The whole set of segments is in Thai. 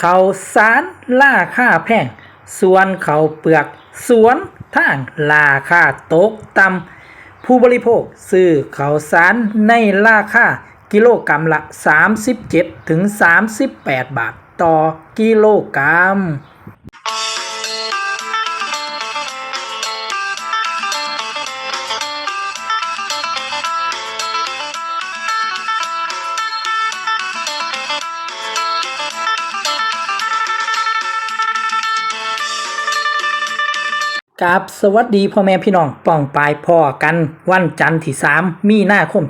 เขาสารล่าค่าแพง ส่วนเขาเปลือกสวนทางราคาตกต่ำผู้บริโภคซื้อเขาสารในราคากิโลกรรัมละ 37ถึง38 บาทต่อกิโลกรัม กับสวัสดีพ่อแม่พี่น้องป้องปลายพ่อกันวันจันทร์ที่ 3 มีนาคม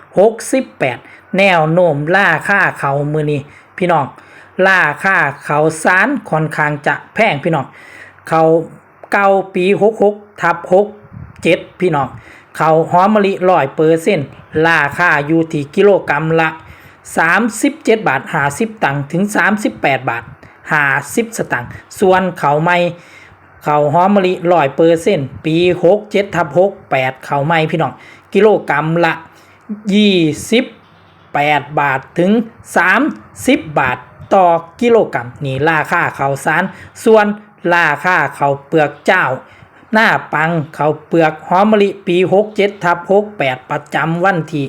2568 แนวโน้มล่าค่าเขามือนี้พี่น้องล่าค่าเขาสารค่อนข้างจะแพงพี่น้องเขาเก่าปี 66 ทับ 67 พี่น้องเขาหอมมะลิร้อยเปอร์เซ็นต์ราค่าอยู่ที่กิโลกรัมละ 37 บาท 50 ตังค์ถึง 38 บาท 50 สตังค์ส่วนเขาไม่ เขาหอมมะลิร้อยเปอร์เซ็นต์ปี67ทับ68เขาไม่พี่น้อง กิโลกรัมละ28บาทถึง30บาทต่อกิโลกรัมนี่ราคาเขาวสาร ส่วนราคาเขาวเปลือกเจ้า หน้าปังเขาวเปลือกหอมมะลิปี67ทับ68ประจำวันที่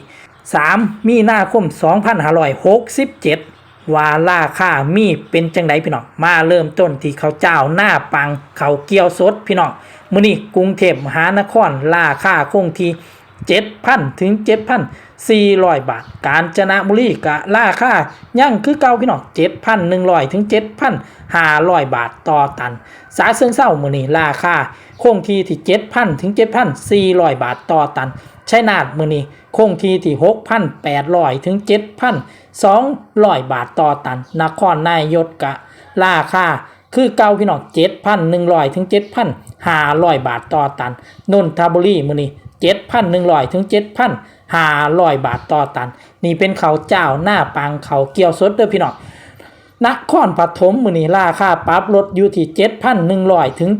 3มีนาคม2567ว่าร วาคามีเป็นจังไดพี่น้องมาเริ่มต้นที่เขาเจ้าหน้าปังเขาเกี๊ยวสดพี่น้องมื้อนี้กรุงเทพมหานครราค่าคงที่7,000 ถึง 7,400 บาท กาญจนบุรีกะราค่ายังคือเก่าพี่น้อง7,100 ถึง 7,500 บาทต่อตัน สาเชิงเศร้ามื้อนี้ราค่าคงที่ที่7,000 ถึง 7,400 บาทต่อตันชัยนาทมื้อนี้ คงที่ที่ 6,800 ถึง 7,200 บาทต่อตัน นครนายกกะราคาคือเก่าพี่น้อง7,100 ถึง 7,500 บาทต่อตัน นนทบุรีมื้อนี้7,100 ถึง 7,500 บาทต่อตัน นี่เป็นเขาเจ้าหน้าปังเขาเกี่ยวสดเด้อพี่น้องนครปฐมมื้อนี้ราคาปรับลดอยู่ที่7,100 ถึง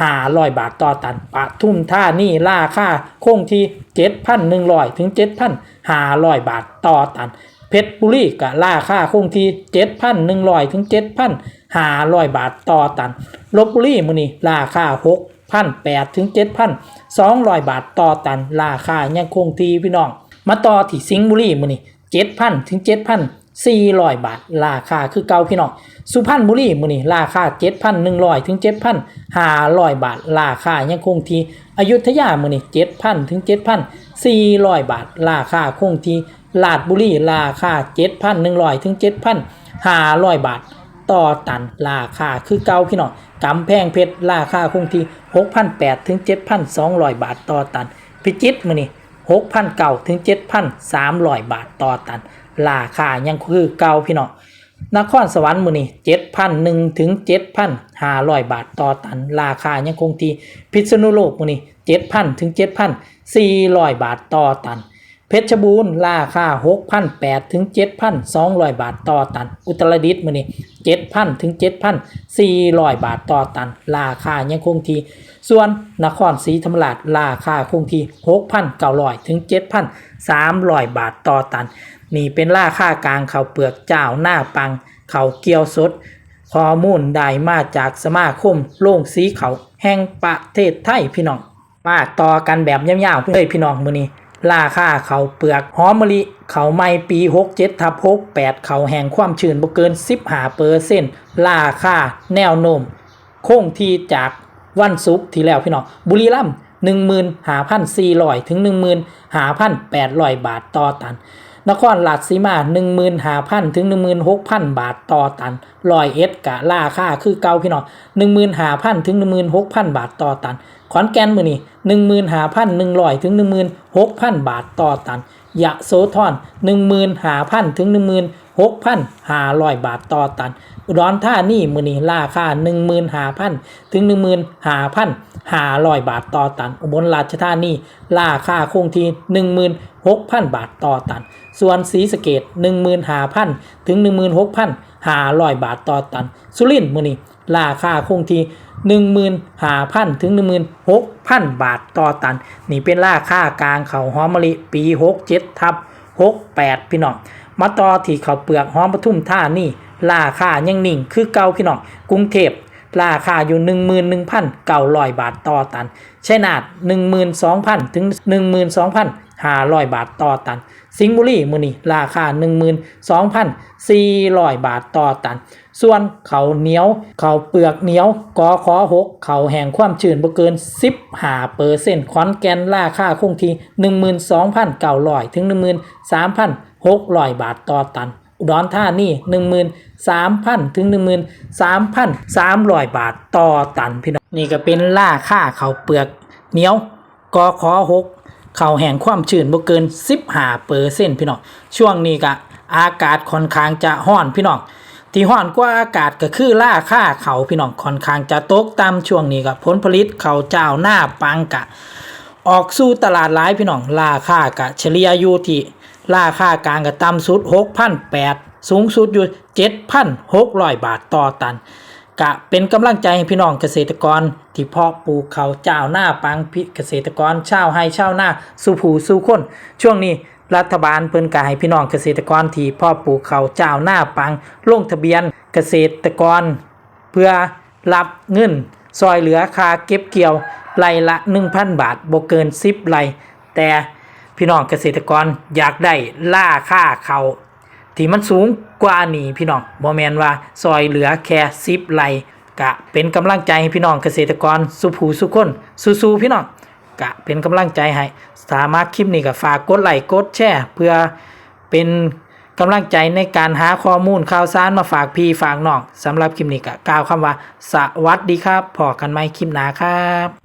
ห้าร้อยบาทต่อตันปะทุ่มท่านี่ล่าค่าคงที่เจ็ดพันหนึ่งร้อยถึงเจ็ดพันห้าร้อยบาทต่อตัน เพชรบุรีก็ล่าค่าคงที่เจ็ดพันหนึ่งร้อยถึงเจ็ดพันห้าร้อยบาทต่อตันลบบุรีมือนี่ล่าค่าหกพันแปดถึงเจ็ดพันสองร้อยบาทต่อตันล่าค่ายังคงทีพี่น้อง มาต่อที่สิงห์บุรีมือนี่เจ็ดพันถึงเจ็ดพัน 400 บาท ราคาคือเก่าพี่น้องสุพรรณบุรีมื้อนี้ราคา 7,100 ถึง 7,500 บาท ราคายังคงที่อยุธยามื้อนี้7,000 ถึง 7,400 บาท ราคาคงที่ลาดบุรีราคา 7,100 ถึง 7,500 บาท ต่อตันราคาคือเก่าพี่น้องกำแพงเพชรราคาคงที่6,800 ถึง 7,200 บาท ต่อตัน พิจิตรมื้อนี้6,900 ถึง 7,300 บาท ต่อตัน ราคายังคือเก่าพี่เนาะนครสวรรค์มือนี่เจ็ดพันหนึ่งถึงเจ็ดพันห้าร้อยบาทต่อตัน ราคายังคงที่พิษณุโลกมือนี่เจ็ดพันถึงเจ็ดพันสี่ร้อยบาทต่อตัน เพชรบูรณ์ราคาหกพันแปดถึงเจ็ดพันสองร้อยบาทต่อตัน อุตรดิตถ์มือนี่ 7,000 ถึง 7,400 บาทต่อตัน ราคายังคงที่ ส่วนนครศรีธรรมราชราคาคงที่ 6,900 ถึง 7,300 บาทต่อตัน นี่เป็นราคากลางข้าวเปลือกเจ้าหน้าปังข้าวเกี๊ยวสดข้อมูลได้มาจากสมาคมโรงสีเขาแห่งประเทศไทยพี่น้องมาต่อกันแบบยาวๆเลยพี่น้องมือนี้ ราคาเขาเปลือกหอมมะลิเขาไม่ปี67ทับ68 เขาแห่งความชื้นบ่เกิน 15เปอร์เซ็นต์ราคาแนวโน้มคงที่จากวันศุกร์ที่แล้วพี่น้องบุรีรัมย์15,400 ถึง 15,800 บาทต่อตัน นครราชสีมา15,000ถึง 16,000 บาทต่อตันลอยเอ็ดกะราคาคือเก่าพี่น้อง15,000ถึง 16,000 บาทต่อตัน ขอนแก่นมื้อนี้15,100ถึง 16,000 บาทต่อตันยะโสธร15,000ถึง 6,500 บาทต่อตัน อุดรธานีมือนี้ราคา15,000 ถึง 15,500 บาทต่อตัน อุบลราชธานีราคาคงที่ 16,000 บาทต่อตัน ส่วนศรีสะเกษ15,000 ถึง 16,500 บาทต่อตัน สุรินทร์มือนี้ราคาคงที่15,000 ถึง 16,000 บาทต่อตัน นี่เป็นราคากลางเขาหอมมะลิปี 67 ทับ 68 พี่น้อง มาต่อที่ข้าวเปลือกหอมปทุมท่านี่ราคายังนิ่ง คือเก่าพี่น้องกรุงเทพราคาอยู่ 11,900 บาทต่อตันชัยนาท12,000 ถึง 12,500 บาทต่อตัน สิงห์บุรีมื้อนี้ราคา 12,400 บาทต่อตัน ส่วนเขาเหนียว เขาเปลือกเหนียวกอขอหกเขาแห่งความชื้นบ่เกิน 15เปอร์เซ็นต์ขอนแก่นราคาคงที่ 12,900 ถึง 600 บาทต่อตัน อุดรธานี13,000 ถึง 13,300 บาทต่อตันพี่น้องนี่ก็เป็นราค่าเขาเปลือกเหนียวกอขอหกเขาแห่งความชื้นบ่เกิน 15เปอร์เซ็นต์พี่น้องช่วงนี้ก็อากาศค่อนข้างจะร้อนพี่น้องที่ห้อนกว่าอากาศก็คือล่าค่าเขาพี่น้องค่อนข้างจะตกต่ำช่วงนี้ก็ผลผลิตเขาเจ้าหน้าปังกะ ออกสู่ตลาดหลายพี่น้องราค่ากะเฉลี่ยอยู่ที่ ราคากลางก็ต่ำสุด 6,800 สูงสุดอยู่ 7,600 บาทต่อตัน กะเป็นกำลังใจให้พี่น้องเกษตรกร ที่เพาะปลูกเขาเจ้าหน้าปังพิเกษตรกรชาวไฮชาวนาสู่ผู้สู่คน ช่วงนี้รัฐบาลเพิ่นก็ให้พี่น้องเกษตรกรที่เพาะปลูกเขาเจ้าหน้าปังลงทะเบียนเกษตรกร เพื่อรับเงินซอยเหลือค่าเก็บเกี่ยวไร่ละ 1,000 บาทบ่เกิน 10ไร่แต่ พี่น้องเกษตรกรอยากได้ล่าค่าเขาที่มันสูงกว่านี้พี่น้องบ่แมนว่าซอยเหลือแค่10ไร่กะเป็นกำลังใจให้พี่น้องเกษตรกรสุภูสุคนสู้ๆพี่น้องกะเป็นกำลังใจให้สามารถคลิปนี้ก็ฝากกดไลค์กดแชร์เพื่อเป็นกำลังใจในการหาข้อมูลข่าวสารมาฝากพี่ฝากน้องสำหรับคลิปนี้ก็กล่าวคำว่า สวัสดีครับพอกันไหมคลิปหน้าครับ